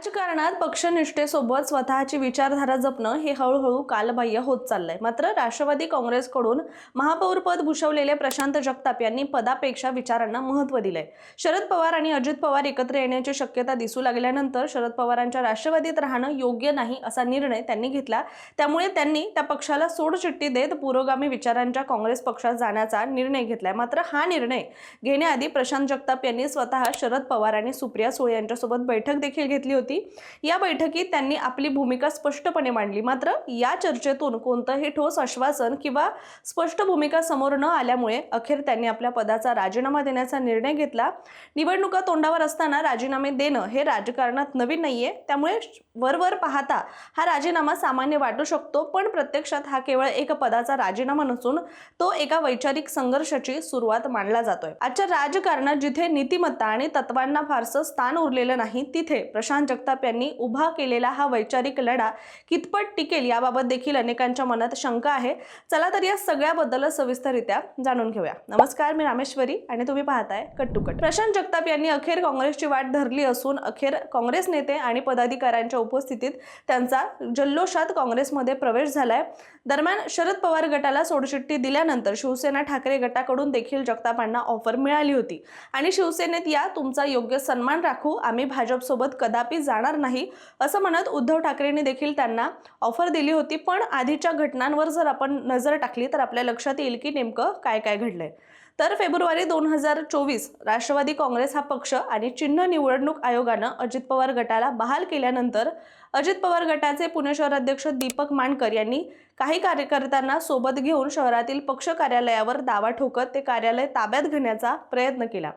राजकारणात पक्षनिष्ठेसोबत स्वतःची विचारधारा जपणं हे हळूहळू कालबाह्य होत चाललंय. मात्र राष्ट्रवादी काँग्रेसकडून महापौरपद भूषवलेले प्रशांत जगताप यांनी पदापेक्षा विचारांना महत्त्व दिलंय. शरद पवार आणि अजित पवार एकत्र येण्याची शक्यता दिसू लागल्यानंतर शरद पवारांच्या राष्ट्रवादीत राहणं योग्य नाही असा निर्णय त्यांनी घेतला. त्यामुळे त्यांनी त्या पक्षाला सोडचिठ्ठी देत पुरोगामी विचारांच्या काँग्रेस पक्षात जाण्याचा निर्णय घेतलाय. मात्र हा निर्णय घेण्याआधी प्रशांत जगताप यांनी स्वतः शरद पवार आणि सुप्रिया सुळे यांच्यासोबत बैठक देखील घेतली होती. या बैठकीत त्यांनी आपली भूमिका स्पष्टपणे मांडली. मात्र या चर्चेतून कोणतंही ठोस आश्वासन किंवा स्पष्ट भूमिका समोर न आल्यामुळे अखेर त्यांनी आपल्या पदाचा राजीनामा देण्याचा निर्णय घेतला. निवडणुका तोंडावर असताना राजीनामे देणं हे राजकारणात नवीन नाहीये. त्यामुळे वरवर पाहता हा राजीनामा सामान्य वाटू शकतो. पण प्रत्यक्षात हा केवळ एक पदाचा राजीनामा नसून तो एका वैचारिक संघर्षाची सुरुवात मानला जातोय. आजच्या राजकारणात जिथे नीतिमत्ता आणि तत्वांना फारसं स्थान उरलेलं नाही तिथे प्रशांत जगताप यांनी उभा केलेला हा वैचारिक लढा कितपत टिकेल याबाबत देखील अनेकांच्या मनात शंका आहे. चला तर या सगळ्याबद्दल सविस्तररित्या जाणून घेऊया. नमस्कार मी रामेश्वरी आणि तुम्ही पाहताय cut to cut. Prashant Jagtap यांनी अखेर काँग्रेसची वाट धरली असून अखेर काँग्रेस नेते आणि पदाधिकाऱ्यांच्या उपस्थितीत त्यांचा जल्लोषात काँग्रेसमध्ये प्रवेश झालाय. दरम्यान शरद पवार गटाला सोडचिठ्ठी दिल्यानंतर शिवसेना ठाकरे गटाकडून देखील जगतापांना ऑफर मिळाली होती. आणि शिवसेनेत या तुमचा योग्य सन्मान राखू आम्ही भाजपसोबत कदापि जाणार नाही असं म्हणत उद्धव ठाकरेंनी देखील त्यांना ऑफर दिली होती. पण आधीच्या घटनांवर जर आपण नजर टाकली तर आपल्या लक्षात येईल की नेमकं काय काय घडलंय. तर फेब्रुवारी दोन हजार चोवीस राष्ट्रवादी काँग्रेस हा पक्ष आणि चिन्ह निवडणूक आयोगानं अजित पवार गटाला बहाल केल्यानंतर अजित पवार गटाचे पुणे शहराध्यक्ष दीपक मांडकर यांनी काही कार्यकर्त्यांना सोबत घेऊन शहरातील पक्ष कार्यालयावर दावा ठोकत ते कार्यालय ताब्यात घेण्याचा प्रयत्न केला.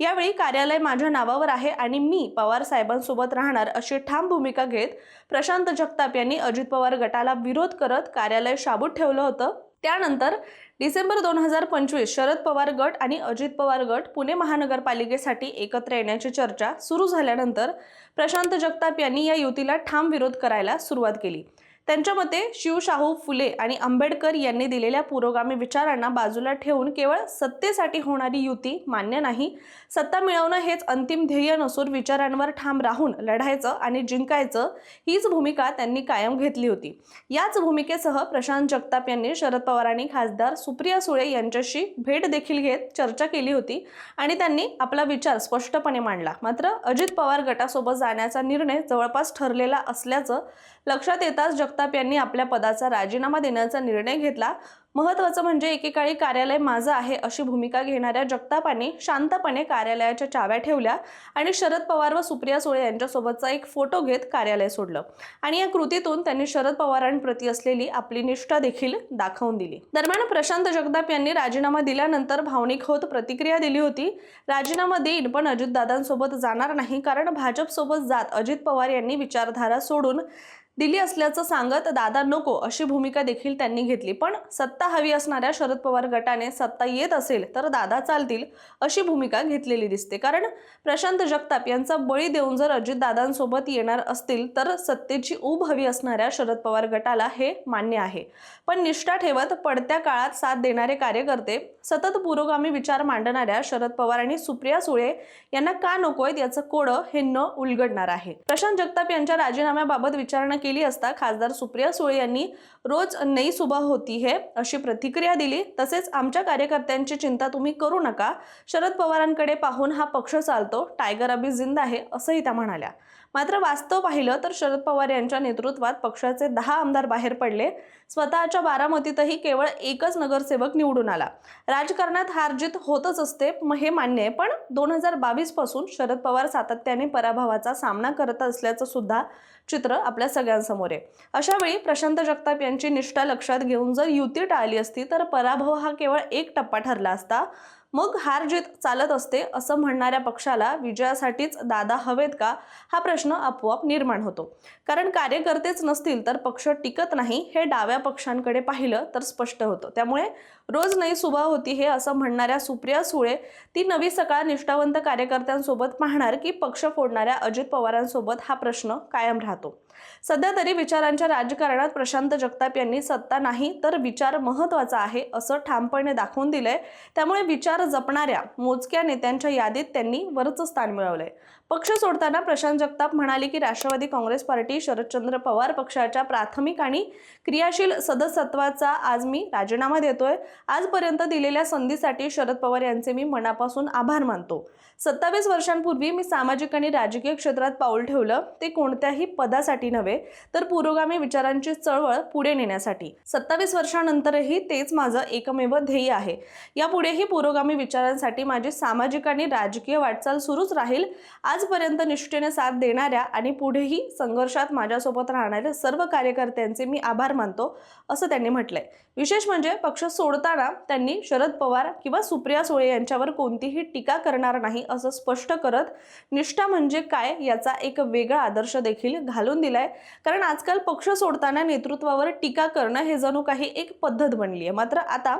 यावेळी कार्यालय माझ्या नावावर आहे आणि मी पवार साहेबांसोबत राहणार अशी ठाम भूमिका घेत प्रशांत जगताप यांनी अजित पवार गटाला विरोध करत कार्यालय शाबूत ठेवलं होतं. त्यानंतर डिसेंबर दोन हजार पंचवीस शरद पवार गट आणि अजित पवार गट पुणे महानगरपालिकेसाठी एकत्र येण्याची चर्चा सुरू झाल्यानंतर प्रशांत जगताप यांनी या युतीला ठाम विरोध करायला सुरुवात केली. त्यांच्या मते शिवशाहू फुले आणि आंबेडकर यांनी दिलेल्या पुरोगामी विचारांना बाजूला ठेवून केवळ सत्तेसाठी होणारी युती मान्य नाही. सत्ता मिळवणं हेच अंतिम ध्येय नसून विचारांवर ठाम राहून लढायचं आणि जिंकायचं हीच भूमिका त्यांनी कायम घेतली होती. याच भूमिकेसह प्रशांत जगताप यांनी शरद पवारांनी खासदार सुप्रिया सुळे यांच्याशी भेट देखील घेत चर्चा केली होती आणि त्यांनी आपला विचार स्पष्टपणे मांडला. मात्र अजित पवार गटासोबत जाण्याचा निर्णय जवळपास ठरलेला असल्याचं लक्षात येताच जगताप यांनी आपल्या पदाचा राजीनामा देण्याचा निर्णय घेतला. महत्वाचं म्हणजे एकेकाळी कार्यालय माझं आहे अशी भूमिका घेणाऱ्या जगतापांनी शांतपणे कार्यालयाच्या चाव्या ठेवल्या आणि शरद पवार व सुप्रिया सुळे यांच्यासोबतचा एक फोटो घेत कार्यालय सोडलं. आणि या कृतीतून त्यांनी शरद पवारांप्रती असलेली आपली निष्ठा देखील दाखवून दिली. दरम्यान प्रशांत जगताप यांनी राजीनामा दिल्यानंतर भावनिक होत प्रतिक्रिया दिली होती. राजीनामा देईन पण अजितदादांसोबत जाणार नाही कारण भाजपसोबत जात अजित पवार यांनी विचारधारा सोडून दिली असल्याचं सांगत दादा नको अशी भूमिका देखील त्यांनी घेतली. पण सत्ता हवी असणाऱ्या शरद पवार गटाने सत्ता येत असेल तर दादा चालतील अशी भूमिका घेतलेली दिसते. कारण प्रशांत जगताप यांचा बळी देऊन जर अजितदादांसोबत येणार असतील तर सत्तेची ऊब हवी असणाऱ्या शरद पवार गटाला हे मान्य आहे. पण निष्ठा ठेवत पडत्या काळात साथ देणारे कार्यकर्ते सतत पुरोगामी विचार मांडणाऱ्या शरद पवार आणि सुप्रिया सुळे यांना का नकोय याचं कोडं हे न उलगडणार आहे. प्रशांत जगताप यांच्या राजीनाम्याबाबत विचारणा केली केली असता खासदार सुप्रिया सुळे यांनी रोज नई सुबह होती है अशी प्रतिक्रिया दिली. तसेच आमच्या कार्यकर्त्यांची चिंता तुम्ही करू नका. शरद पवारांकडे पाहून हा पक्ष चालतो. टायगर अभि जिंद आहे असंही त्या म्हणाल्या. मात्र वास्तव पाहिलं तर शरद पवार यांच्या नेतृत्वात पक्षाचे दहा आमदार बाहेर पडले. स्वतःच्या बारामतीतही केवळ एकच नगरसेवक निवडून आला. राजकारणात हारजीत होतच असते हे मान्य आहे. पण दोन हजार बावीसपासून शरद पवार सातत्याने पराभवाचा सामना करत असल्याचं सुद्धा चित्र आपल्या सगळ्यांसमोर आहे. अशा वेळी प्रशांत जगताप यांची निष्ठा लक्षात घेऊन जर युती टाळली असती तर पराभव हा केवळ एक टप्पा ठरला असता. मग हार जीत चालत असते असं म्हणणाऱ्या पक्षाला विजयासाठीच दादा हवेत का हा प्रश्न आपोआप निर्माण होतो. कारण कार्यकर्तेच नसतील तर पक्ष टिकत नाही हे डाव्या पक्षांकडे पाहिलं तर स्पष्ट होतं. त्यामुळे रोज नई सुभा होती हे असं म्हणणाऱ्या सुप्रिया सुळे ती नवी सकाळ निष्ठावंत कार्यकर्त्यांसोबत पाहणार की पक्ष फोडणाऱ्या अजित पवारांसोबत हा प्रश्न कायम राहतो. सध्या तरी विचारांच्या राजकारणात प्रशांत जगताप यांनी सत्ता नाही तर विचार महत्त्वाचा आहे असं ठामपणे दाखवून दिलंय. त्यामुळे विचार जपणाऱ्या मोजक्या नेत्यांच्या यादीत त्यांनी वरचं स्थान मिळवलंय. पक्ष सोडताना प्रशांत जगताप म्हणाले की राष्ट्रवादी काँग्रेस पार्टी शरदचंद्र पवार पक्षाच्या प्राथमिक आणि क्रियाशील सदस्यत्वाचा आज मी राजीनामा देतोय. आजपर्यंत दिलेल्या संधीसाठी शरद पवार यांचे मी मनापासून आभार मानतो. सत्तावीस वर्षांपूर्वी मी सामाजिक आणि राजकीय क्षेत्रात पाऊल ठेवलं ते कोणत्याही पदासाठी नव्हे तर पुरोगामी विचारांची चळवळ पुढे नेण्यासाठी. सत्तावीस वर्षांनंतरही तेच माझं एकमेव ध्येय आहे. यापुढेही पुरोगामी विचारांसाठी माझी सामाजिक आणि राजकीय वाटचाल सुरूच राहील. आज आजपर्यंत निष्ठेने साथ देणाऱ्या आणि पुढेही संघर्षात माझ्यासोबत राहणाऱ्या सर्व कार्यकर्त्यांचे मी आभार मानतो असं त्यांनी म्हटलंय. विशेष म्हणजे पक्ष सोडताना त्यांनी शरद पवार किंवा सुप्रिया सुळे यांच्यावर कोणतीही टीका करणार नाही असं स्पष्ट करत निष्ठा म्हणजे काय याचा एक वेगळा आदर्श देखील घालून दिलाय. कारण आजकाल पक्ष सोडताना नेतृत्वावर टीका करणं हे जणू काही एक पद्धत बनली आहे मात्र आता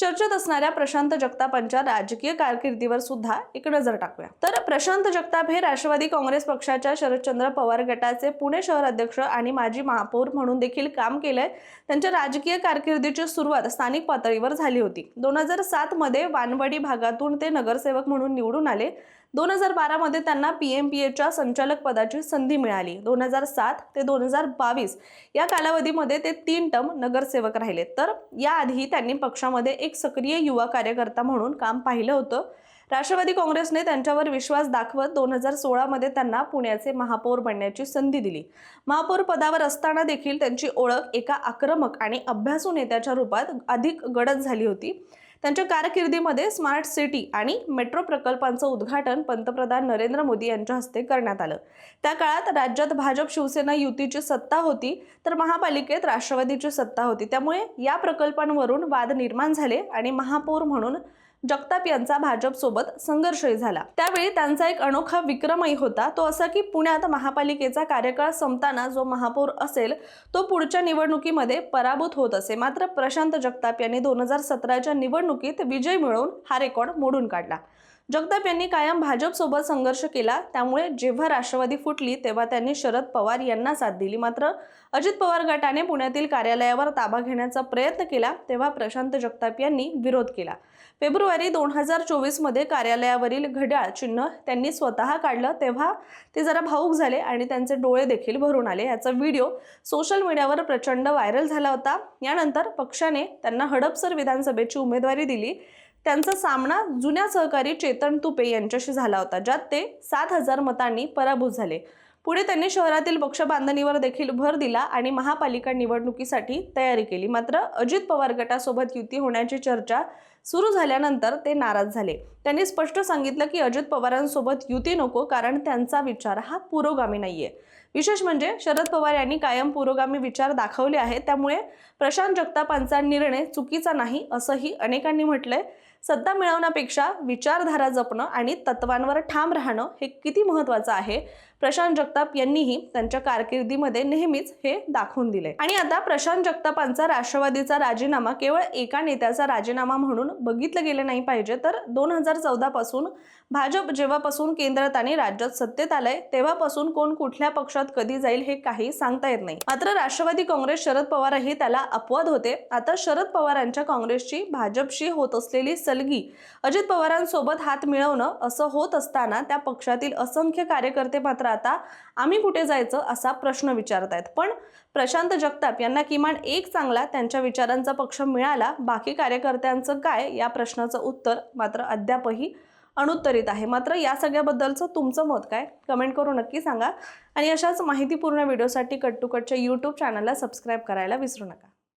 चर्चेत असणाऱ्या प्रशांत जगतापांच्या राजकीय कारकिर्दीवर सुद्धा एक नजर टाकूया. तर प्रशांत जगताप हे राष्ट्रवादी काँग्रेस पक्षाच्या शरदचंद्र पवार गटाचे पुणे शहर अध्यक्ष आणि माजी महापौर म्हणून देखील काम केलंय. त्यांच्या राजकीय कारकिर्दीची सुरुवात स्थानिक पातळीवर झाली होती. दोन हजार सात मध्ये वानवडी भागातून ते नगरसेवक म्हणून निवडून आले. दोन हजार बारामध्ये त्यांना पी एम पी एच्या संचालक पदाची संधी मिळाली. दोन हजार सात ते दोन हजार बावीस या कालावधीमध्ये ते तीन टर्म नगरसेवक राहिले. तर याआधी त्यांनी पक्षामध्ये एक सक्रिय युवा कार्यकर्ता म्हणून काम पाहिलं होतं. राष्ट्रवादी काँग्रेसने त्यांच्यावर विश्वास दाखवत दोन हजार सोळामध्ये त्यांना पुण्याचे महापौर बनण्याची संधी दिली. महापौर पदावर असताना देखील त्यांची ओळख एका आक्रमक आणि अभ्यासू नेत्याच्या रूपात अधिक गडद झाली होती. त्यांच्या कारकिर्दीमध्ये स्मार्ट सिटी आणि मेट्रो प्रकल्पांचं उद्घाटन पंतप्रधान नरेंद्र मोदी यांच्या हस्ते करण्यात आलं. त्या काळात राज्यात भाजप शिवसेना युतीची सत्ता होती तर महापालिकेत राष्ट्रवादीची सत्ता होती. त्यामुळे या प्रकल्पांवरून वाद निर्माण झाले आणि महापौर म्हणून जगताप यांचा भाजपसोबत संघर्षही झाला. त्यावेळी त्यांचा एक अनोखा विक्रमही होता. तो असा की पुण्यात महापालिकेचा कार्यकाळ संपताना जो महापौर असेल तो पुढच्या निवडणुकीमध्ये पराभूत होत असे. मात्र प्रशांत जगताप यांनी दोन हजार सतराच्या निवडणुकीत विजय मिळवून हा रेकॉर्ड मोडून काढला. जगताप यांनी कायम भाजपसोबत संघर्ष केला. त्यामुळे जेव्हा राष्ट्रवादी फुटली तेव्हा त्यांनी शरद पवार यांना साथ दिली. मात्र अजित पवार गटाने पुण्यातील कार्यालयावर ताबा घेण्याचा प्रयत्न केला तेव्हा प्रशांत जगताप यांनी विरोध केला. फेब्रुवारी दोन हजार चोवीसमध्ये कार्यालयावरील घड्याळ चिन्ह त्यांनी स्वतः काढलं. तेव्हा ते जरा भाऊक झाले आणि त्यांचे डोळे देखील भरून आले. याचा व्हिडिओ सोशल मीडियावर प्रचंड व्हायरल झाला होता. यानंतर पक्षाने त्यांना हडपसर विधानसभेची उमेदवारी दिली. त्यांचा सामना जुन्या सहकारी चेतन तुपे यांच्याशी झाला होता ज्यात ते सात हजार मतांनी पराभूत झाले. पुढे त्यांनी शहरातील पक्ष बांधणीवर देखील भर दिला आणि महापालिका निवडणुकीसाठी तयारी केली. मात्र अजित पवार गटासोबत युती होण्याची चर्चा सुरू झाल्यानंतर ते नाराज झाले. त्यांनी स्पष्ट सांगितलं की अजित पवारांसोबत युती नको कारण त्यांचा विचार हा पुरोगामी नाहीये. विशेष म्हणजे शरद पवार यांनी कायम पुरोगामी विचार दाखवले आहेत त्यामुळे प्रशांत जगतापांचा निर्णय चुकीचा नाही असंही अनेकांनी म्हटलंय. सत्ता मिळवण्यापेक्षा विचारधारा जपणं आणि तत्वांवर ठाम राहणं हे किती महत्त्वाचं आहे? प्रशांत जगताप यांनीही त्यांच्या कारकिर्दीमध्ये नेहमीच हे दाखवून दिले. आणि आता प्रशांत जगतापांचा राष्ट्रवादीचा राजीनामा केवळ एका नेत्याचा राजीनामा म्हणून बघितलं गेलं नाही पाहिजे तर दोन हजार चौदा पासून भाजप जेव्हापासून केंद्रात आणि राज्यात सत्तेत आलंय तेव्हापासून कोण कुठल्या पक्षात कधी जाईल हे काही सांगता येत नाही. मात्र राष्ट्रवादी काँग्रेस शरद पवारही त्याला अपवाद होते. आता शरद पवारांच्या काँग्रेसची भाजपशी होत असलेली सलगी अजित पवारांसोबत हात मिळवणं असं होत असताना त्या पक्षातील असंख्य कार्यकर्ते मात्र आता आम्ही कुठे जायचं? असा प्रश्न विचारत आहेत पण प्रशांत जगताप यांना किमान एक चांगला त्यांच्या विचारांचा पक्ष मिळाला. बाकी कार्यकर्त्यांचं काय? या प्रश्नाचं उत्तर मात्र अद्यापही अनुत्तरित आहे. मात्र या सगळ्याबद्दलचं तुमचं मत काय? कमेंट करून नक्की सांगा. आणि अशाच माहितीपूर्ण व्हिडिओसाठी कट टू कटच्या यूट्यूब चॅनलला सबस्क्राईब करायला विसरू नका.